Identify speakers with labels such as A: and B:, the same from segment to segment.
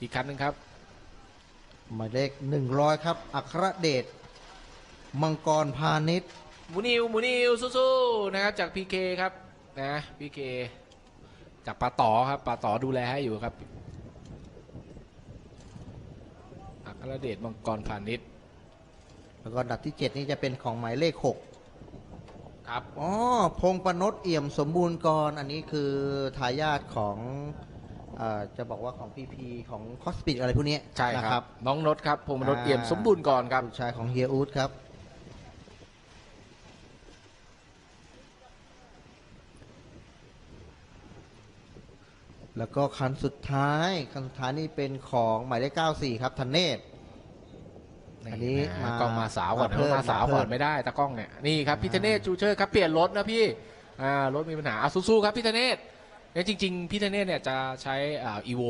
A: อีกคันหนึ่งครับ
B: หมายเลขหนึ่งร้อยครับ อัครเดช มังกรพาณิชย์
A: หมูนิวหมูนิวสู้ๆนะครับจากพีเคครับนะพีเคจากปาต่อครับปาต่อดูแลให้อยู่ครับอัครเดชมังกรพาณิชย์
B: แล้วก็อันดับที่เจ็ดนี่จะเป็นของหมายเลขหก
A: ครับ
B: อ๋อพงประนดเอี่ยมสมบูรณ์กร อันนี้คือทายาทของ เออจะบอกว่าของพีพีของคอสปิดอะไรพวกนี้
A: ใช่
B: นะครับ
A: น้องนศครับพงศ์นศ
B: อ่า
A: เอี่ยมสมบูรณ์ก่อนครับ
B: ลูกชายของเฮียอูดครับ แล้วก็คันสุดท้ายคันสุดท้ายนี่เป็นของหมายเลข94 ครับธเนศ อันนี้
A: มา
B: มา
A: กล้องมาสาวก่อน
B: มาเพิ่
A: นะ
B: ม
A: มาสาว
B: มาเพิ่ม
A: ก่อนไม่ได้ตากล้องเนี่ยนี่ครับพี่ธเนศจูเชอร์ครับเปลี่ยนรถนะพี่อ่ารถมีปัญหาเอาสู้ๆครับพี่ธเนศ เนี่ยจริง ๆ พี่ธเนศเนี่ยจะใช้อ่าอีโว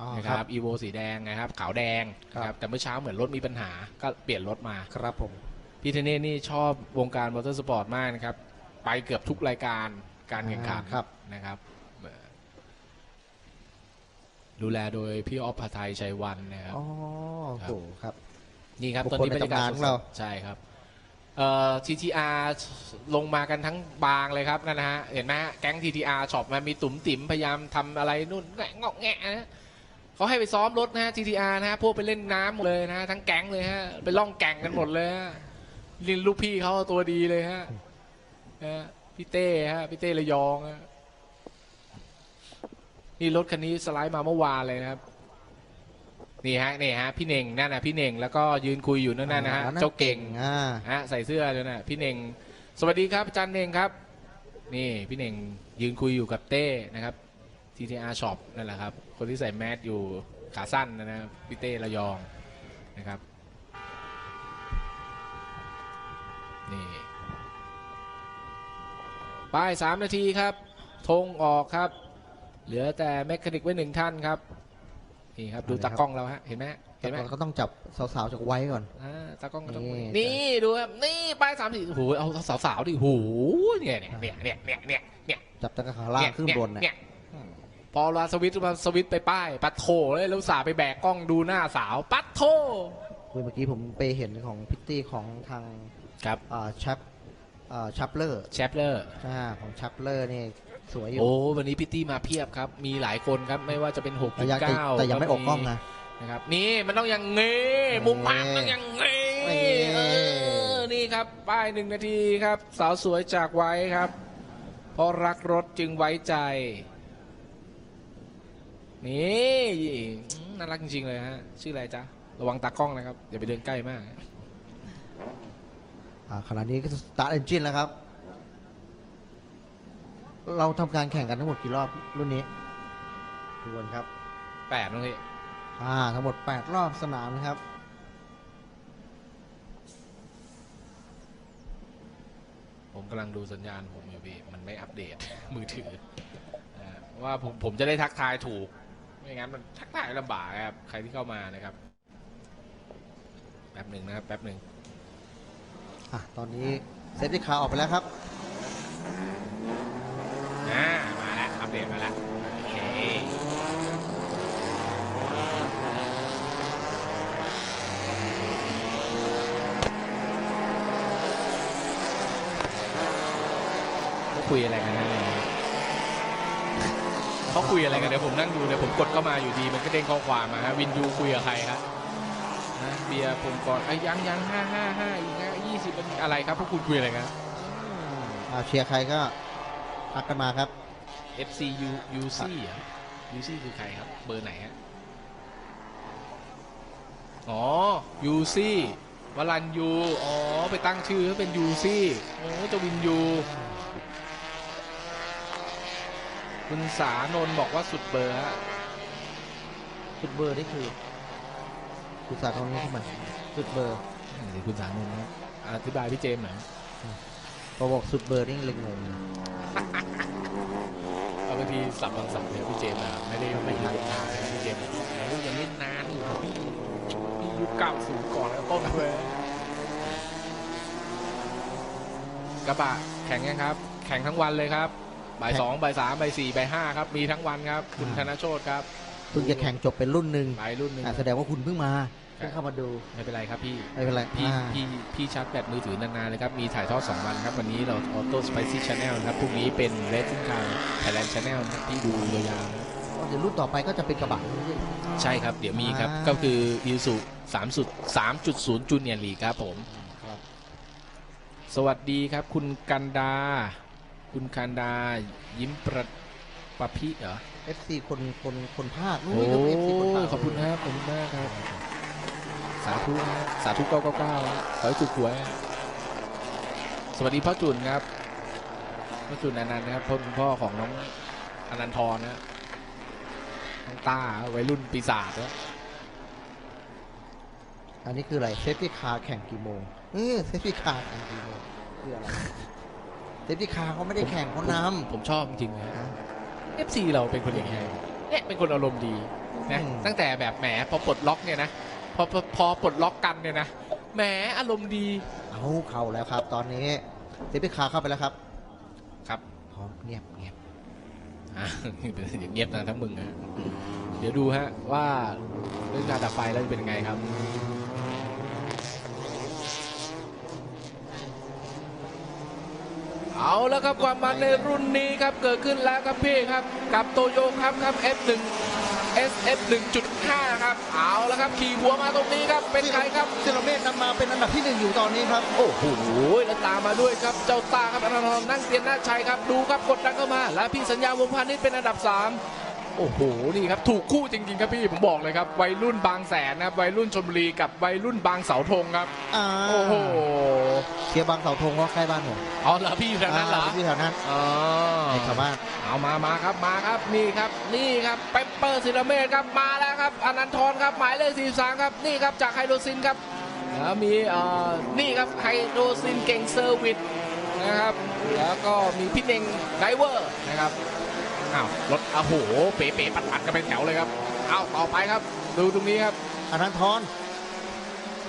B: อ๋อ
A: นะ
B: ค
A: ค
B: รั
A: รั
B: บบ
A: อีโวสีแดงนะครับ ขาวแดง
B: ครับ
A: นะครับแต่เมื่อเช้าเหมือนรถมีปัญหาก็เปลี่ยนรถมา
B: ครับผม
A: พี่ธเนศนี่ชอบวงการมอเตอร์สปอร์ตมากนะครับ ไปเกือบทุกรายการการแข่งขัน
B: อ่าครับ
A: นะครับดูแลโดยพี่ออฟพาไทยชัยวันนะครับ
B: อ๋อโอ้โหครับ
A: นี่ครับ
B: บุค
A: ตอน
B: คล
A: นี้บรรยากาศ
B: ในตำนานของเรา
A: สดๆใช่ครับ เอ่อ TTR ลงมากันทั้งบางเลยครับนั่นนะฮะเห็นไหมฮะแก๊ง TTR ช็อปมามีตุ่มติ๋มพยายามทำอะไรนู่นแงะงอกแงะนะเขาให้ไปซ้อมรถนะฮะ TTR นะฮะพวกไปเล่นน้ำหมดเลยนะฮะทั้งแก๊งเลยฮะไปล่องแก่งกันหมดเลยฮะลินลูกพี่เขาตัวดีเลยฮะนะฮะพี่เต้ฮะพี่เต้ระยองฮะนี่รถคันนี้สไลด์มาเมื่อวานเลยนะครับ นี่ฮะนี่ฮะพี่เน่งนั่นนะพี่เน่งแล้วก็ยืนคุยอยู่นั่นนะฮะ
B: อ่
A: เจ้าเก่ง
B: อ่า
A: ฮะใส่เสื้อเลยนะพี่เน่งสวัสดีครับอาจารย์เน่งครับ นี่พี่เน่งยืนคุยอยู่กับเต้นะครับ TTR Shop นั่นแหละครับ คนที่ใส่แมสอยู่ขาสั้นนะนะพี่เต้ระยองนะครับนี่ป้ายสามนาทีครับธงออกครับ เหลือแต่แมคคานิกไว้หนึ่งท่านครับ นี่ครับดูตากล้องเราฮะเห็นไหมฮะเห็นไหม
B: เราก็ต้องจับสาวๆจากไว้ก่อน
A: อ่าตากล้องก็ต้อง
B: นี่
A: นี่ดูครับนี่ป้ายสามสี่โอ้โหเอาสาวๆดิโอ้โหเนี่ยเนี่ยเนี่ยเนี่ยเนี่ยเนี่ยเนี่ย
B: จับตั้งแต่ขาล่างขึ้นบน
A: เนี่
B: เนี่ยย
A: พอเราสวิตช์มาสวิตช์ไปป้ายปัดโถเลยแล้วสาไปแบกกล้องดูหน้าสาวปัดโถ
B: คุยเมื่อกี้ผมไปเห็นของพิตตี้ของทาง
A: ครับ
B: อ่าชัปอ่าชัปเลอร์
A: แชปเลอร์
B: อ่าของชัปเลอร์นี่ สวยอยู่
A: โอ้วันนี้พิตตี้มาเพียบครับ มีหลายคนครับไม่ว่าจะเป็น6
B: แต่ยังแต่
A: 9
B: แต่ยังไม่ออกกล้องนะ
A: นะครับ นี่มันต้องอย่างงี้มุมปากต้องอย่างงี้
B: นี่
A: เออนี่ครับป้ายหนึ่งนาทีครับ สาวสวยจากไว้ครับ เพราะรักรถจึงไว้ใจ นี่อืมน่ารักจริงๆเลยฮะ ชื่ออะไรจ๊ะ ระวังตากล้องนะครับ อย่าไปเดินใกล้มาก
B: อ่าขณะนี้ก็สตาร์ทเอนจินแล้วครับ เราทำการแข่งกันทั้งหมดกี่รอบรุ่นนี้ทุกคนครับ
A: แปดน้องพี่
B: อ่าทั้งหมด 8 รอบสนามนะครับ
A: ผมกำลังดูสัญญาณผมอยู่พี่มันไม่อัปเดต มือถือนะฮะว่าผมผมจะได้ทักทายถูก ไม่งั้นมันทักทายลำบากครับ ใครที่เข้ามานะครับ แป๊บหนึ่งนะครับ แป๊บหนึ่ง
B: อะ ตอนนี้เซฟตี้คาร์ออกไปแล้วครับ
A: อ่ามาแล้วอัปเดตมาแล้วโอเคเขาคุยอะไรกันนะเขาคุยอะไรกันเดี๋ยวผมนั่งดูเดี๋ยวผมกดเข้ามาอยู่ดีมันก็เด้งข้อความมาฮะวินยูคุยกับใครครับนะเบียร์ผมก่อนไอ้ยังยังห้าห้าห้าอีกนะยี่สิบอะไรครับพวกคุณคุยอะไรกัน
B: อ่าเชียร์ใครก็ทักกันมาครับ
A: FC U UC เหรอ UC คือใครครับ เบอร์ไหนฮะ อ๋อ UC วลันยู อ๋อ ไปตั้งชื่อให้เป็น UC โอ้จะวินยู คุณสานนท์บอกว่าสุดเบอร์ฮะ
B: สุดเบอร์นี่คือ คุณสาธรนี่ทำไมสุดเบอร์
A: เดี๋ยวคุณสานนท์นะอธิบายพี่เจมส์หน่อย
B: พอบอกสุดเบอร์นี่เลยงง
A: เอางทีสับบางสับเนี่ยพี่เจมส์อะไม่ได้ไม่ได้นานพี่เจมส์บอกโอ้ยยังเล่นนานอยู่พี่พี่ยุคเก้าสูงก่อนแล้วต้นเลยกระบะแข่งยังครับ แข่งทั้งวันเลยครับบ่ายสองบ่ายสามบ่ายสี่บ่ายห้าครับ มีทั้งวันครับ คุณธนโชตครับ
B: เพิ่งจะแข่งจบเป็นรุ่นหนึ่ง
A: ไปรุ่นหนึ่ง
B: อะแสดงว่าคุณเพิ่งมา
A: ครับ
B: เพิ่งเข้ามาดู
A: ไม่เป็นไรครับพี่
B: ไม่เป็นไร
A: พี่
B: อ่า
A: พี่พี่ชาร์จแบตมือถือนานๆเลยครับ มีถ่ายทอด2วันครับ วันนี้เราออโต้สไปซี่ชาแนลนะครับพรุ่งนี้เป็นเรสซิ่งคาร์ไทยแลนด์ชาแนลนะครับพี่ดูยาวๆนะ
B: เดี๋ยวรุ่นต่อไปก็จะเป็นกระบะไม่ใช่
A: ใช่ครับ เดี๋ยวมีครับ
B: อ่า
A: ก็คือยูสุ3สุด3.0จูเนียร์ลีครับผม
B: ครับ
A: สวัสดีครับ คุณกันดา คุณกันดายิ้มประปะพิเหรอ
B: FC คนคนคนภาค
A: โอ้
B: นี่ก็ FC คนภาค
A: ขอบคุณครับขอบคุณมากครับ สาธุนะสาธุ999นะขอให้ถูกหวยนะสวัสดีพ่อจุนครับพ่อจุนอนันต์นะครับพ่อคุณพ่อของน้องอนันทรนะน้องต้าวัยรุ่นปีศาจนะ
B: อันนี้คืออะไรเซฟตี้คาร์แข่งกี่โมงเออเซฟตี้คาร์แข่งกี่โมงคืออะไรเซฟตี้คาร์เขาไม่ได้แข่งเขาน
A: ผมชอบจริงๆนะำ FC เราเป็นคนอย่างนี้เนี่ยเป็นคนอารมณ์ดีนะ
B: อืม
A: ตั้งแต่แบบแหมพอปลดล็อกเนี่ยนะพอพอพอปลดล็อกกันเนี่ยนะแหมอารมณ์ดี
B: เอาเข้าแล้วครับ ตอนนี้เซฟตี้คาร์เข้าไปแล้วครับ
A: ครับ
B: พร้อมเงียบเงียบ
A: อะอย่างเงียบนะทั้งมึงนะเดี๋ยวดูฮะว่าเรื่องการดับไฟแล้วจะเป็นยังไงครับ เอาแล้วครับความมันในรุ่นนี้ครับเกิดขึ้นแล้วครับพี่ครับ กับโตโยครับครับ F1 SF 1.5 ครับ เอาแล้วครับ ขี่หัวมาตรงนี้ครับ เป็นใครครับ
B: เซราเมตนำมาเป็นอันดับที่หนึ่งอยู่ตอนนี้ครับ
A: โอ้โหแล้วตามมาด้วยครับ เจ้าตาครับอนันทรนั่งเตียนหน้าชัยครับ ดูครับกดดันเข้ามา แล้วพี่สัญญาวงศ์พาณิชย์เป็นอันดับ 3 โอ้โหนี่ครับถูกคู่จริงๆครับพี่ผมบอกเลยครับวัยรุ่นบางแสนนะครับวัยรุ่นชลบุรีกับวัยรุ่นบางเสาธงครับ
B: อ่า
A: โอ้โห
B: เชียร์บางเสาธงก็ใกล้บ้านผม
A: เอาเหรอพี่อยู่ทางนั้นเหรอ
B: อ่าที่แถวนั้น
A: อ๋อ
B: ในชาวบ้าน
A: เอามามาครับมาครับนี่ครับนี่ครับเปปเปอร์ซิลเมตครับมาแล้วครับอนันทรครับหมายเลข43ครับนี่ครับจากไฮโดรซินครับแล้วมีเอ่อนี่ครับไฮโดรซินเก่งเซอร์วิสนะครับแล้วก็มีพี่เน่งไดเวอร์นะครับ อ้าวรถโอ้โห เป๋ๆปัดๆกันเป็นแถวเลยครับเอาต่อไปครับ ดูตรงนี้ครับ
B: อนันทร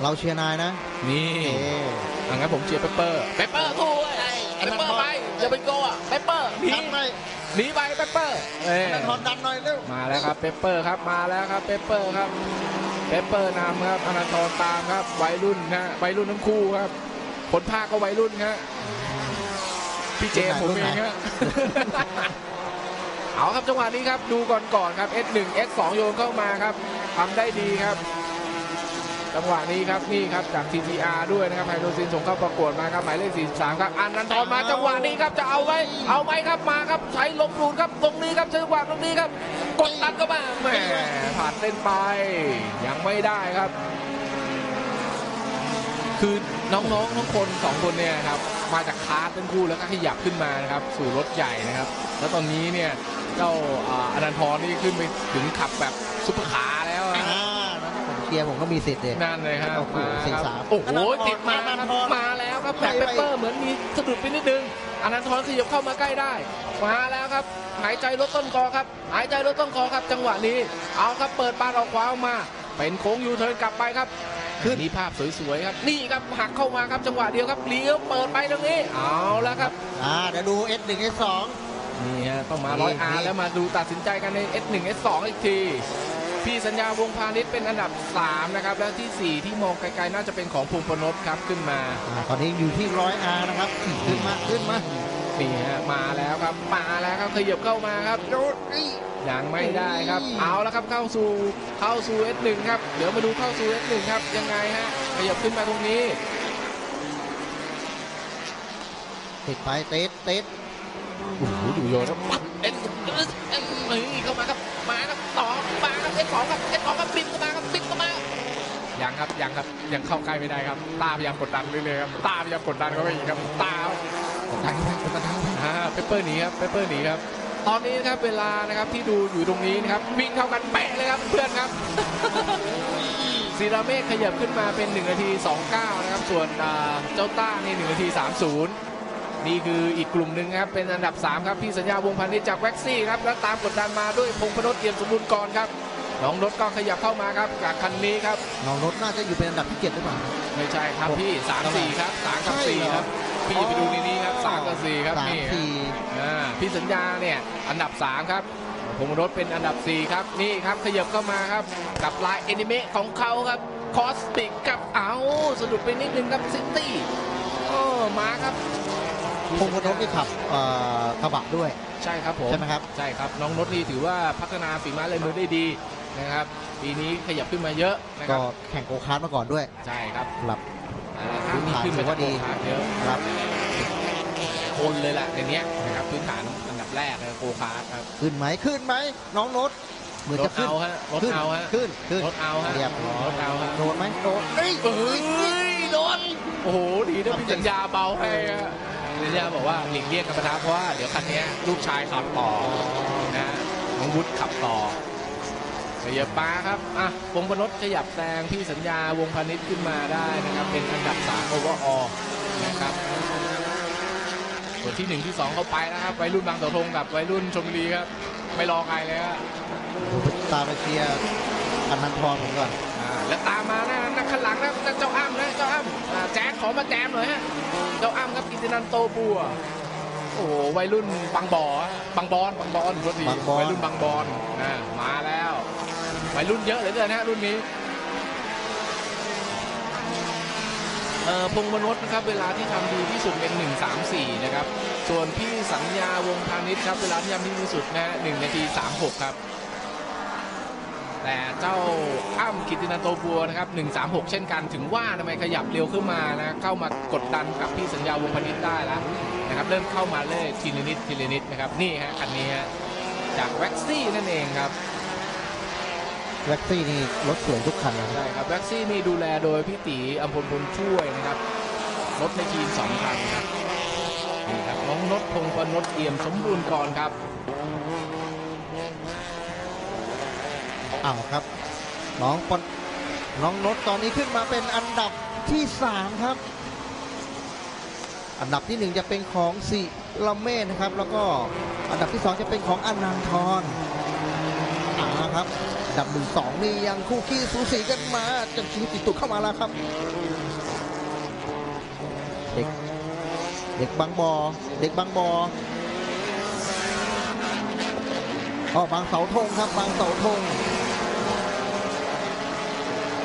B: เราเชียร์นายนะ
A: นี่
B: เอ๊ะ
A: อังั้นผมเชียร์เปปเปอร์เปปเปอร์คู่ไอ้เปปเปอร์ไปอย่าเป็นโกอะเปปเปอร์หนี
B: ดันหน่อย
A: หนีไปเปปเปอร์เอ้ย
B: อนันทรดันหน่อยเร็ว
A: มาแล้วครับเปปเปอร์ครับมาแล้วครับเปปเปอร์ครับเปปเปอร์นำครับอนันทรตามครับวัยรุ่นนะวัยรุ่นทั้งคู่ครับผลภาคก็วัยรุ่นครับพี่เจมส์ผมเองครับ เอาครับจังหวะนี้ครับดูก่อนก่อนครับ S1 S2 โยนเข้ามาครับทำได้ดีครับ จังหวะนี้ครับนี่ครับจาก TTR ด้วยนะครับไฮโดรซินส่งเข้าประกวดมาครับหมายเลข43ครับอันนันทรมาจังหวะนี้ครับจะเอาไว้ เอาไหมครับมาครับใช้ลมดูดครับตรงนี้ครับจังหวะตรงนี้ครับ กดตัดเข้ามาแหมผ่านเส้นไป ยังไม่ได้ครับ คือน้องๆทั้งคนสองคนเนี่ยครับ มาจากคาร์ททั้งคู่แล้วก็ขยับขึ้นมานะครับสู่รถใหญ่นะครับ แล้วตอนนี้เนี่ยเจ้าอ่าอนันทรนี่ขึ้นไปถึงขับแบบซุปเปอร์คาร์แล้ว
B: อ่า
A: นะ
B: นั้นผมเชียร์ผมก็มีสิทธิ์เด็
A: นั่นเลยครับ
B: โอ้โห
A: มา
B: สี่
A: ครับ
B: สาม
A: โอ้โห
B: อนันทร
A: ติดมา
B: อนัน
A: ครับ
B: ทร
A: มาแล้วครับ
B: ไป
A: แต่
B: ไป
A: เปปเปอร์เหมือนมีสะดุดไปนิดนึงอนันทรขยับเข้ามาใกล้ได้มาแล้วครับหายใจลดต้นคอครับ หายใจลดต้นคอครับ จังหวะนี้ เอาครับเปิดปานออกขวาออกมา เป็นโค้งยูเทิร์นกลับไปครับ
B: ขึ้น
A: นี่ภาพสวยๆครับ นี่ครับหักเข้ามาครับจังหวะเดียวครับเลี้ยวเปิดไปตรงนี้ เอาแล้วครับ
B: อ่าเดี๋ยวดู S1 S2
A: นี่ฮะต้องมา
B: นี่
A: ร้อยอา
B: นี่
A: แล้วมาดูตัดสินใจกันใน S1 S2 อีกที พี่สัญญาวงพาณิชย์เป็นอันดับ 3 นะครับ และที่ 4 ที่มองไกลๆน่าจะเป็นของพงษ์พนพครับขึ้นมา
B: อ่าตอนนี้อยู่ที่ร้อยอานะครับ ขึ้นมาขึ้นมา
A: นี่ฮะมาแล้วครับมาแล้วครับขยับเข้ามาครับ
B: โดดนี่
A: ยังไม่ได้ครับ
B: นี่
A: เอาแล้วครับเข้าสู่เข้าสู่ S1 ครับเดี๋ยวมาดูเข้าสู่ S1 ครับยังไงฮะขยับขึ้นมาตรงนี้
B: ติดไปเต๊ดเต๊ด
A: โอ้โหดูโยนครับปั๊บเอ็นเอ็นเอ้ยเข้ามาครับมาครับต่อมาครับเอ็นสองครับเอ็นสองครับบินเข้ามาครับบินเข้ามายังครับยังครับยังเข้าใกล้ไม่ได้ครับ ตาพยายามกดดันเรื่อยๆครับตาพยายามกดดันเข้าไปอีกครับตา
B: ทางทางทาง
A: อ่าเปเปอร์หนีครับเปเปอร์หนีครับ ตอนนี้นะครับเวลานะครับที่ดูอยู่ตรงนี้นะครับวิ่งเข้ากันเป๊ะเลยครับเพื่อนครับซีราเมฆขยับขึ้นมาเป็น1นาที 29 นะครับ ส่วนอ่าเจ้าต้านี่1นาที 30 นี่คืออีกกลุ่มหนึ่งครับ เป็นอันดับ 3 ครับพี่สัญญาวงศ์พันธ์จากแว็กซี่ครับ แล้วตามกดดันมาด้วยพงษ์พนศ์เอี่ยมสมบูรณ์กรครับ น้องรถก็ขยับเข้ามาครับจากคันนี้ครับ
B: น้องรถน่าจะอยู่เป็นอันดับที่เจ็ดหรือเปล่า
A: ไม่ใช่ครับพี่ 3 4 ครับ3กับ
B: ใช่เหรอ
A: 4ครับ พี่ไปดูในนี้ครับ3กับ4ครับ
B: สาม
A: นี่
B: สี่
A: อ่าพี่สัญญาเนี่ยอันดับ3ครับ
B: โพ
A: งษ์รถเป็นอันดับ4ครับนี่ครับขยับเข้ามาครับกับลายแอนิเมะของเขาครับคอสติกกับเอาสะดุดไปนิดนึงครับซิตี้โอ้มาครับ
B: พงศ์พนพนี่ขับเอ่อกระบะด้วย
A: ใช่ครับผม
B: ใช่ไหมครับ
A: ใช่ครับน้องรถนี่ถือว่าพัฒนาฝีไม้ลายมือได้ดีนะครับปีนี้ขยับขึ้นมาเยอะนะค
B: ก็
A: รับ
B: แข่งโกคาร์ทมาก่อนด้วย
A: ใช่ครับ
B: ครับ
A: อ่ารุ่นนี้ขึ้นมาจากโกคาร์ทเยอะ
B: ครับ
A: คนเลยแหละในเนี้ยนะครับพื้นฐานอันดับแรกเลยโกคาร์ทครับ
B: ขึ้นไหมขึ้นไหมน้องโน้ตเหมือน
A: ร
B: จะ
A: ถ
B: ขึ้น
A: เอาฮะรถ
B: ขึ้น
A: เอาฮะ
B: ขึ้นขึ้น
A: รถเอาฮะ
B: เรียบร้อย
A: รถเอาฮะ
B: โดนไหมโดนเอ้ย
A: เอ้ยโดนโอ้โหดีนะพี่สัญญาเบาให้อะพี่สัญญาบอกว่าหลีกเลี่ยงกันประทะเพราะว่าเดี๋ยวคันเนี้ยลูกชายขับต่อนะน้องวุฒิขับต่อ ขยับมาครับอะวงพนศขยับแซงพี่สัญญาวงพานิชขึ้นมาได้นะครับ เป็นอันดับสามโอเวอร์ออนะครับส่วนที่หนึ่งที่สองเขาไปนะครับวัยรุ่นบางเสาธงกับวัยรุ่นชมบุรีครับไม่รอใครเลยฮะ
B: ผมไปตามไปเชียร์อันนันทรผมก่อน
A: อ่าแล้วตามมานะนักขันหลังนะเจ้าอ้ำนะเจ้าอ้ำอ่าแจ๊คขอมาแจมหน่อยฮะเจ้าอ้ำครับกิตินันโตบัวโอ้โหวัยรุ่นบางบ่อบางบอนบางบอนรถดี
B: บางบอน
A: วัยรุ่นบางบอนนะมาแล้ว วัยรุ่นเยอะเหลือเกินนะรุ่นนี้เอ่อพงมนษนะครับเวลาที่ทำดีที่สุดเป็น 134 นะครับ ส่วนพี่สัญญาวงพาณิชย์ครับเวลาที่ทำดีที่สุดนะ1นาที 36 ครับ แต่เจ้าอ้ำกิตินันโตบัวนะครับ 136 เช่นกันถึงว่าทำไมขยับเร็วขึ้นมานะเข้ามากดดันกับพี่สัญญาวงพาณิชย์ได้แล้วนะครับเริ่มเข้ามาเลยทีละนิดทีละนิดนะครับนี่ฮะคันนี้ฮะจากแว็กซี่นั่นเองครับ
B: แว็กซี่นี่รถสวยทุกคันนะ
A: ใช่ครับแว็กซี่นี่ดูแลโดยพี่ตีอัมพลพลช่วยนะครับรถในทีมสองคันครับนี่ครับน้องนศพงศ์ปนศเอี่ยมสมบูรณ์ก่อนครับ
B: อ้าวครับ น้องปอนน้องนดตอนนี้ขึ้นมาเป็นอันดับที่สามครับ อันดับที่หนึ่งจะเป็นของสิละเมศนะครับ แล้วก็อันดับที่สองจะเป็นของอนันทรอ่า ครับ ดับหนึ่งสองนี่ยังคู่ขี้สูสีกันมาจนชิงติดตุกเข้ามาแล้วครับ เด็กเด็กบางบอเด็กบางบออ๋อบางเสาธงครับ บางเสาธง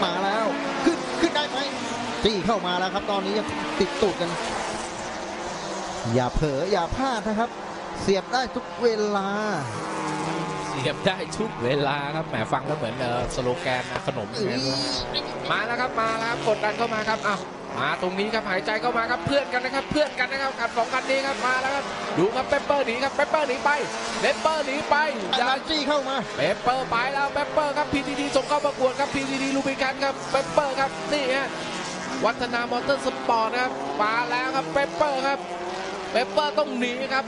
B: มาแล้วขึ้นขึ้นได้ไหมจี้เข้ามาแล้วครับ ตอนนี้ยังติดตูดกัน อย่าเผลออย่าพลาดนะครับ เสียบได้ทุกเวลา
A: เสียบได้ทุกเวลาครับแหมฟังแล้วเหมือนเอ่อสโลแกนนะขนมใช่ไหมมาแล้วครับมาแล้วครับกดดันเข้ามาครับอ้าวมาตรงนี้ครับหายใจเข้ามาครับเพื่อนกันนะครับ เพื่อนกันนะครับกับสองคันนี้ครับมาแล้วครับดูครับเปปเปอร์หนีครับเปปเปอร์หนีไปเปปเปอร์หนีไป
B: อา
A: อย่า
B: ราจี้เข้ามา
A: เปปเปอร์ไปแล้วเปปเปอร์ครับ PTT ส่งเข้าประกวดครับ PTT ลูบิคันครับเปปเปอร์ครับนี่ฮะวัฒนามอเตอร์สปอร์ตนะครับมาแล้วครับเปปเปอร์ครับเปปเปอร์ต้องหนีครับ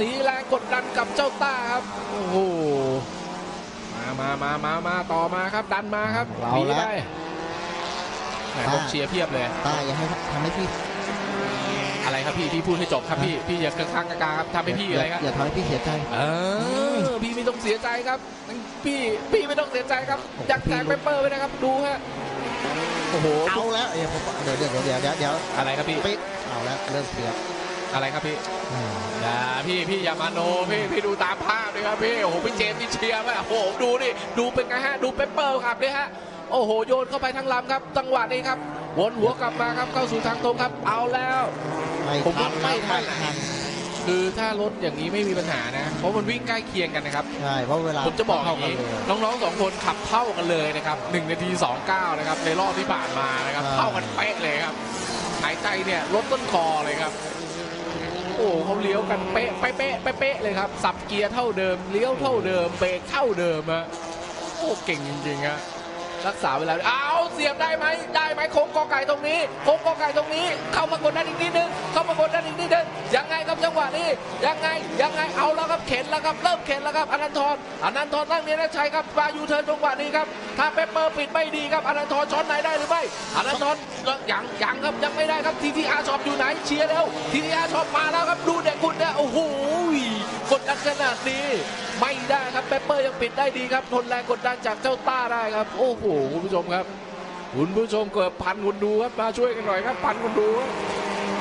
A: หนีแรงกดดันกับเจ้าต้าครับ โอ้โห มามามามามาต่อมาครับ ดันมาครับ
B: เอา
A: หนี
B: ละ
A: ไปแหมผมเชียร์เพียบเลย
B: ตาอย่าให้ทำให้พี่
A: อะไรครับพี่ พี่พูดให้จบครับพี่ พี่อย่ากระคังกระกาครับทำให้พี่อะไรครับ
B: อย่าทำให้พี่เสียใจ
A: เออ พี่ไม่ต้องเสียใจครับ พี่ พี่ไม่ต้องเสียใจครับอยากแตกเปเปอร์ไว้นะครับ ดูฮะ โอ้โห
B: เอาแล้วเดี๋ยวผมเดี๋ยวเดี๋ยวเดี๋ยวเดี๋ยวเดี๋ยว
A: อะไรครับพี่
B: ปิดเอาแล้วเริ่มเสียบ
A: อะไรครับพี่
B: อืม
A: อย่าพี่พี่อย่ามาโนพี่พี่ดูตามภาพเลยครับพี่โอ้โหพี่เจมส์พี่เชียร์ไหมโอ้โหดูดิดูเป็นไงฮะดูเปเปอร์ครับเนี่ยฮะโอ้โหโยนเข้าไปทั้งลำครับจังหวะนี้ครับวนหัวกลับมาครับเข้าสู่ทางตรงครับ เอาแล้ว
B: ไม่
A: ผม
B: ทั
A: ว่านไม่ทัน
B: ทัน
A: คือถ้ารถอย่างนี้ไม่มีปัญหานะ เพราะมันวิ่งใกล้เคียงกันนะครับ
B: ใช่เพราะเวลา
A: ผมจะบอกอ
B: เท่า
A: ย่าง
B: กัน
A: นี้
B: เลย
A: น้องๆสองคนขับเท่ากันเลยนะครับ1นาที 29 นะครับในรอบที่ผ่านมานะครับ
B: อ่า
A: เท่ากันเป๊ะเลยครับหายใจเนี่ยลดต้นคอเลยครับโอ้เขาเลี้ยวกันเป๊ะเป๊ะเป๊ะเป๊ะเป๊ะเลยครับ สับเกียร์เท่าเดิม เลี้ยวเท่าเดิม เบรกเท่าเดิมอะโอ้เก่งจริงๆอะ รักษาเวลาเอาเสียบได้ไหมได้ไหมโค้งกอไก่ตรงนี้โค้งกอไก่ตรงนี้ เข้ามากดดันอีกนิดนึงเข้ามากดดันอีกนิดนึงยังไงครับจังหวะนี้ยังไงยังไงเอาแล้วครับเข็นแล้วครับเริ่มเข็นแล้วครับอนันทรอนันทรตั้งเนียนะชัยครับมายูเทิร์นจังหวะนี้ครับถ้าเปเปอร์ปิดไม่ดีครับอนันทรช้อนไหนได้หรือไม่อนันทรยังยังครับยังไม่ได้ครับทีทีอาร์ชอปอยู่ไหนเชียร์เร็วทีทีอาร์ชอปมาแล้วครับดูเด็กคุณเนี่ยโอ้โห กดดันขนาดนี้ไม่ได้ครับเปเปอร์ยังปิดได้ดีครับ ทนแรงกดดันจากเจ้าต้าได้ครับ โอ้โหคุณผู้ชมครับคุณผู้ชมเกิดพันคนดูครับมาช่วยกันหน่อยครับพันคนดูครับ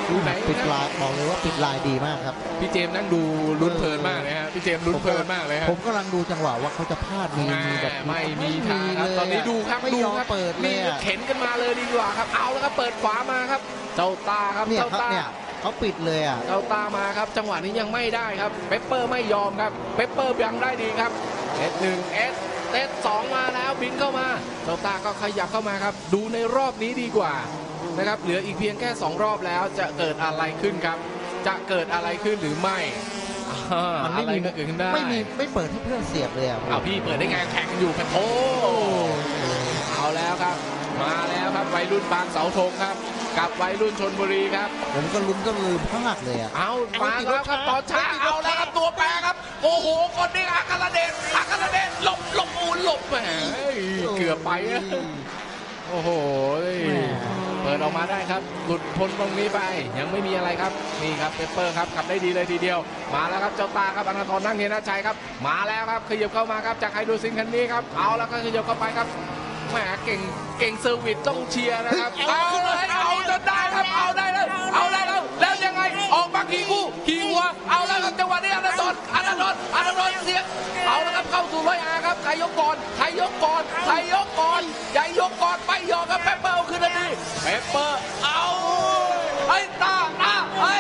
A: ดูไหน
B: ปิด
A: นะ
B: ลายบอกเลยว่าปิดลายดีมากครับ
A: พี่เจมส์นั่งดูลุ้นเพลินมากเลยฮะพี่เจมส์ลุ้นเพลินมากเลยฮะ
B: ผมกำลังดูจังหวะว่าเขาจะพลาดมีมีแบบ
A: ไม่มีทางครับ
B: เลย
A: ตอนนี้ดูครับ
B: ไม่
A: ดู
B: ยอม
A: ครับ
B: เปิดเลย
A: นี่
B: อะ
A: เข็นกันมาเลยดีกว่าครับ เอาแล้วครับเปิดขวามาครับ เจ้าตาครับ
B: เนี่ย
A: เจ้า
B: ครับ
A: ตา
B: เนี่ยเขาปิดเลยอะ
A: เจ้าตามาครับ จังหวะนี้ยังไม่ได้ครับเปปเปอร์ไม่ยอมครับเปปเปอร์ยังได้ดีครับเอสหนึ่งเอสเอสสองมาแล้วบินเข้ามาเจ้าตาก็ขยับเข้ามาครับ ดูในรอบนี้ดีกว่านะครับเหลืออีกเพียงแค่ 2 รอบแล้วจะเกิดอะไรขึ้นครับ จะเกิดอะไรขึ้นหรือไม่อ่า
B: มัน
A: อะ
B: ไม่
A: ไร
B: มี
A: ก็เกิดขึ้นได้
B: ไม่มีไม่เปิดให้เพื่อนเสียบเลยอะ
A: เอาพี่เปิดได้ไงแข่งกันอยู่กันโอ้เอาแล้วครับ มาแล้วครับวัยรุ่นบางเสาธงครับ กับวัยรุ่นชนบุรีครับ
B: ผมก็ลุ้นก็ลืมพลาดเลยอะ
A: เอามาแล้วครับตอนช้าเอาแล้วครับตัวแปรครับ โอ้โหคนนี้อาคาราเดชอาคาราเดชหลบหลบอูนหลบแหมเกือบไปอะโอ้โห
B: แหม
A: เปิดออกมาได้ครับ หลุดพ้นตรงนี้ไปยังไม่มีอะไรครับ นี่ครับเปเปอร์ครับขับได้ดีเลยทีเดียว มาแล้วครับเจ้าตาครับอนาทรนั่งเนียนาชัยครับ มาแล้วครับขยับเข้ามาครับจากไฮดูซิงคันนี้ครับเอาแล้วก็ขยับเข้าไปครับ แหมเก่งเก่งเซอร์วิสต้องเชียร์นะครับเอาเลยเอาจนได้ครับเอาได้แล้วเอาได้แล้วแล้วยังไงออกมาขี่คู่ขี่หัวเอาแล้วครับจังหวะนี้อนันต์อนันต์อนันต์เสียงเอาแล้วครับเข้าสู่ร้อยอาครับใครยกก่อนใครยกก่อนใครยกก่อนใหญ่ยกก่อนไม่ยอมครับเปปเปอร์เอาคืนทันทีเปปเปอร์เอาไอ้ตาตาไอ้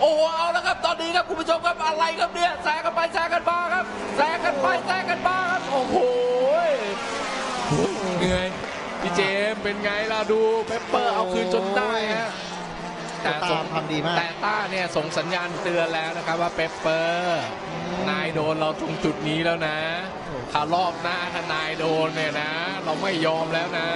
A: โอ้โหเอาแล้วครับตอนนี้ครับคุณผู้ชมครับอะไรครับเนี่ยแซงกันไปแซงกันมาครับแซงกันไปแซงกันมาครับโอ้โหเหนื่อยพี่เจมส์เป็นไงล่ะดูเปปเปอร์เอาคืนจนได้ฮะ
B: แต่ตามทำดีมาก
A: แต่ต้าเนี่ยส่งสัญญาณเตือนแล้วนะครับว่าเปปเปอร์นายโดนเราตรงจุดนี้แล้วนะถ้ารอบหน้าถ้านายโดนเนี่ยนะ เราไม่ยอมแล้วนะ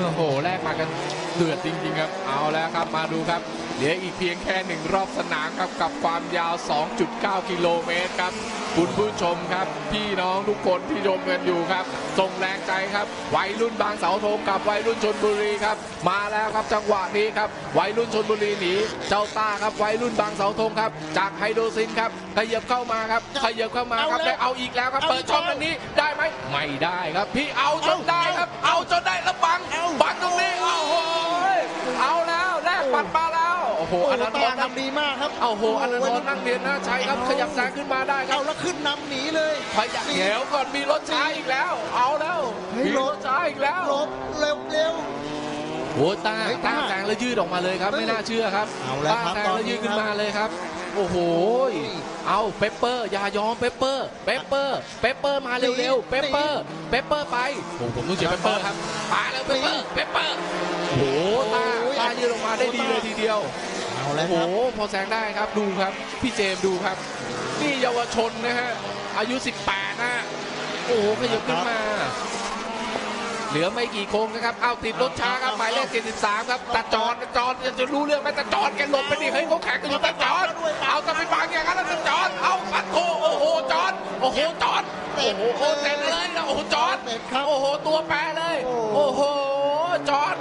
A: โอ้โหแลกมากัน เดือดจริงๆครับ เอาแล้วครับมาดูครับ เหลืออีกเพียงแค่หนึ่งรอบสนามครับกับความยาว 2.9 กิโลเมตรครับ คุณผู้ชมครับ พี่น้องทุกคนที่ชมกันอยู่ครับส่งแรงใจครับวัยรุ่นบางเสาธงกับวัยรุ่นชนบุรีครับ มาแล้วครับจังหวะนี้ครับวัยรุ่นชนบุรีหนีเจ้าตาครับวัยรุ่นบางเสาธงครับ จากไฮโดรซินครับขยับเข้ามาครับขยับเข้ามาครับ
B: เอาแล้ว
A: ได้เอาอีกแล้วครับ
B: เอา
A: เปิดช่อง
B: อีกแล้ว
A: อันนี้ได้ไหมไม่ได้ครับ พี่เอาจนได้ครับ เอาจนได้ โอ้โห
B: โอ้
A: อันนั้น
B: ตา
A: นั่ง
B: ทำดีมากครับ
A: เอาโหอันนั้นนั่งเรียนนะชัยครับขยับแซงขึ้นมาได้ครั
B: เอา
A: บ
B: แล้วขึ้นนำหนีเลย
A: ขยับเดี๋ยวก่อนมีรถช้าอีกแล้ว เอาแล้ว
B: เฮ้ย
A: มีร
B: ร
A: ถ
B: ถ
A: ช้าอีกแล้ว
B: หลบเร็วเร็ว
A: โอ้ตา
B: เฮ้ย
A: ตา
B: ตา
A: แซงแล้วยืดออกมาเลยครับ
B: เฮ้ย
A: ไม่น่าเชื่อครับ
B: เอาแล้ว
A: ตา
B: ครับ
A: แซง
B: ตอน
A: แล้ว
B: นี้
A: ยืดขึ้น
B: ครับ
A: มาเลยครับโอ้โห เอาเปปเปอร์อย่ายอมเปปเปอร์เปปเปอร์เปปเปอร์มาเร็วๆเปปเปอร์เปปเปอร์ไปโอ้ผมต้องเชียร์เปปเปอร์ครับมาแล้วเปปเปอร์เปปเปอร์โอ้โหตา
B: โอ้ย
A: ตายืดออกมาได้ดีเลยทีเดียว
B: เอาแล้
A: โอ้
B: ว
A: โห
B: ครับ
A: พอแซงได้ครับดูครับ พี่เจมส์ดูครับ นี่เยาวชนนะฮะ อายุ 18นะฮะโอ้โหขยับขึ้นมา เหลือไม่กี่โค้งนะครับเอาติดรถช้าครับหมายเลข73 ครับตาจอนตาจอนจะรู้เรื่องไหมตาจอนแกหลบไปดิเฮ้ยเขาแข่งกันอยู่ตาจอนเอาจะไปบังอย่างนั้นแล้วตาจอนเอาปัดโถโอ้โหจอนโอ้โหจอนโอ้โหโอ้เต็มเลยนะโอ้โหจอน
B: เต็มครับ
A: โอ้โหตัวแปรเลย
B: โอ้
A: โอ้โหจอน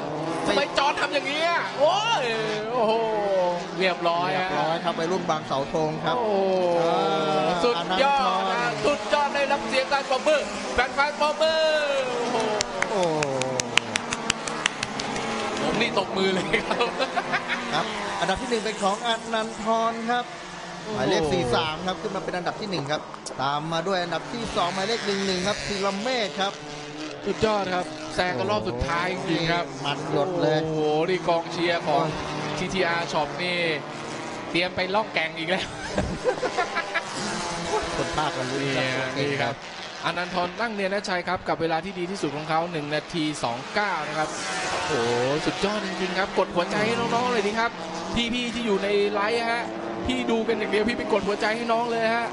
A: ทำไมจอนทำอย่างนี้อะโอ้ยโอ้โห เรียบร้อย
B: เรียบ
A: อะ
B: ร้อยครับไปรุ่นบางเสาธงครับ
A: โอ้โห
B: อ่า
A: สุดยอด
B: อนั
A: นะ
B: นทร
A: สุดยอดได้รับเสียงการปรบมือแฟนๆปรบมือโอ้โห
B: โอ้
A: ผมนี่ตบมือเลยครับ
B: ครับอันดับที่หนึ่งเป็นของอนันทรครับหมายเลข 43 ครับขึ้นมาเป็นอันดับที่หนึ่งครับ ตามมาด้วยอันดับที่สองหมายเลข 11 ครับศิลเมธครับ
A: สุดยอดครับแซงกันรอบสุดท้ายจริงๆครับ
B: มันหยดเลย
A: โอ้โหนี่กองเชียร์ของ TTR Shop นี่เตรียมไปล่องแก่งอีกแล้ว
B: คนภาคกันลุ้น
A: นี่
B: ครับ
A: นี่ครับอนันทรตั้งเนียนนะชัยครับ กับเวลาที่ดีที่สุดของเขา1นาที 29 นะครับ โอ้โหสุดยอดจริงๆครับ กดหัวใจให้น้องๆเลยดีครับ พี่ๆที่อยู่ในไลฟ์ฮะ พี่ดูกันอย่างเดียวพี่ไปกดหัวใจให้น้องเลยฮะ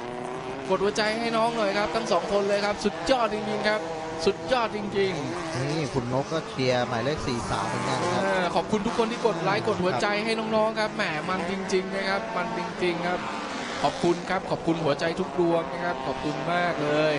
A: กดหัวใจให้น้องหน่อยครับ ทั้งสองคนเลยครับ สุดยอดจริงๆครับ สุดยอดจริง ๆ
B: นี่คุณนกก็เชียร์หมายเลข43เหมือนกันครับ
A: อ่าขอบคุณทุกคนที่กดไลค์กดหัวใจให้น้องๆครับแหมมันจริง ๆ นะครับ มันจริง ๆ ครับ ขอบคุณครับ ขอบคุณหัวใจทุกดวงนะครับ ขอบคุณมากเลย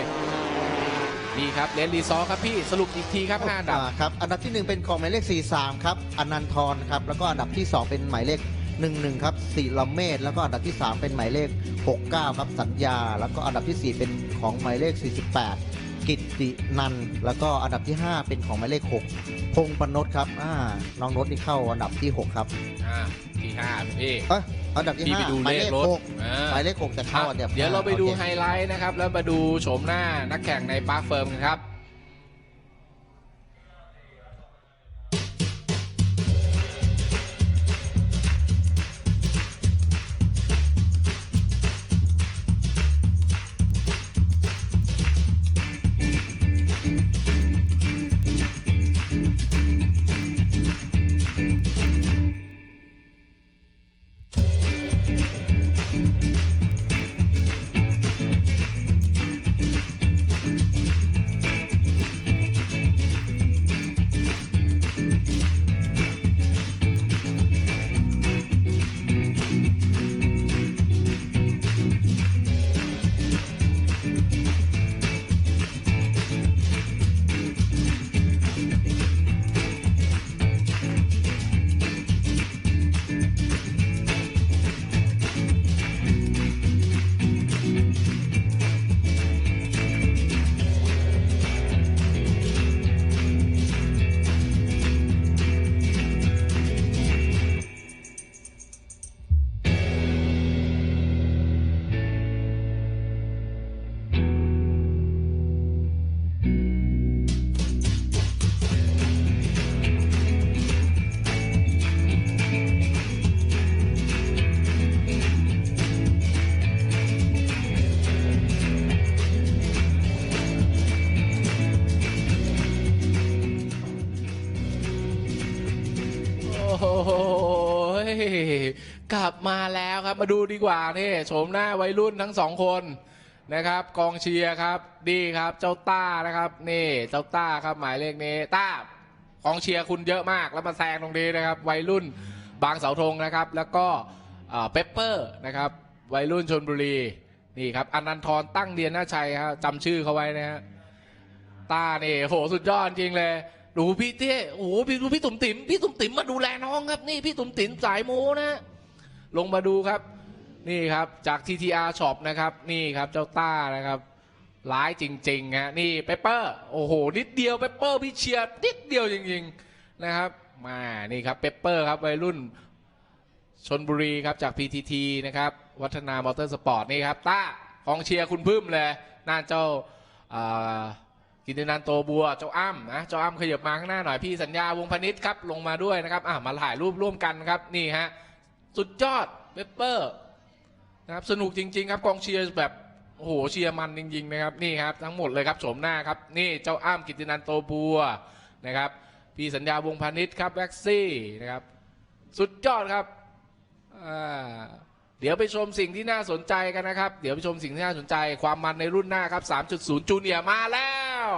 A: นี่ครับเลนรีซอร์ครับพี่สรุปอีกทีครับห้าอันดับ
B: อ่าครับอันดับที่ 1 เป็นของหมายเลข 43 ครับอนันทรครับ แล้วก็อันดับที่ 2 เป็นหมายเลข 11 ครับศิลเมธแล้วก็อันดับที่ 3 เป็นหมายเลข 69 ครับสัญญา แล้วก็อันดับที่4 เป็นของหมายเลข 48 กิตตินันท์แล้วก็อันดับที่ 5 เป็นของหมายเลข 6 พงษ์ปนดครับอ่าน้องนดนี่เข้าอันดับที่ 6 ครับ
A: อ่าที่ห้าพี่
B: เอ้ยอันดับที่
A: พี่ไป
B: ห้า
A: ดู
B: หมาย
A: เล
B: เล
A: ข
B: ข
A: รถ
B: หก
A: อ่า
B: หมายเลขหกจะเข้าอันดับ
A: เดี๋ยวเราไปดู
B: โอค
A: ไฮไลท์นะครับ แล้วมาดูโฉมหน้านักแข่งในปาร์คเฟิร์มกันครับ กลับมาแล้วครับมาดูดีกว่านี่โฉมหน้าวัยรุ่นทั้งสองคนนะครับ กองเชียร์ครับ ดีครับเจ้าต้านะครับ นี่เจ้าต้าครับหมายเลขนี้ต้ากองเชียร์คุณเยอะมากแล้วมาแซงตรงนี้นะครับ วัยรุ่นบางเสาธงนะครับ แล้วก็เปปเปอร์นะครับ วัยรุ่นชนบุรีนี่ครับอนันทรตั้งเดียนหน้าชัยครับจำชื่อเขาไว้นะฮะตาเนี่ยโหสุดยอดจริงเลยดูพี่เต้โอ้โหพี่ดูพี่ตุ่มติ๋มพี่ตุ่มติ๋มมาดูแลน้องครับ นี่พี่ตุ่มติ๋มสายโมนะ ลงมาดูครับ นี่ครับจาก TTR Shop นะครับ นี่ครับเจ้าต้านะครับร้ายจริงๆฮะนี่เปเปอร์โอ้โห นิดเดียวเปเปอร์พี่เชียร์นิดเดียวจริงๆนะครับมานี่ครับเปเปอร์ครับวัยรุ่นชนบุรีครับจาก PTT นะครับ วัฒนามอเตอร์สปอร์ตนี่ครับต้ากองเชียร์คุณพึ่มเลยน่าเจ้ากินนันโตบัวเจ้าอ้ำนะเจ้าอ้ำขยับมาข้างหน้าหน่อยพี่สัญญาวงพนิษครับลงมาด้วยนะครับอะมาถ่ายรูปร่วมกันครับนี่ฮะ สุดยอดเปเปอร์นะครับสนุกจริง ๆ ครับกองเชียร์แบบโอ้โหเชียร์มันจริง ๆ นะครับนี่ครับทั้งหมดเลยครับโฉมหน้าครับนี่เจ้าอ้ำกิตินันโตบัวนะครับพี่สัญญาวงพาณิชย์ครับแว็กซี่นะครับสุดยอดครับเดี๋ยวไปชมสิ่งที่น่าสนใจกันนะครับ เดี๋ยวไปชมสิ่งที่น่าสนใจความมันในรุ่นหน้าครับ 3.0 จูเนียร์มาแล้ว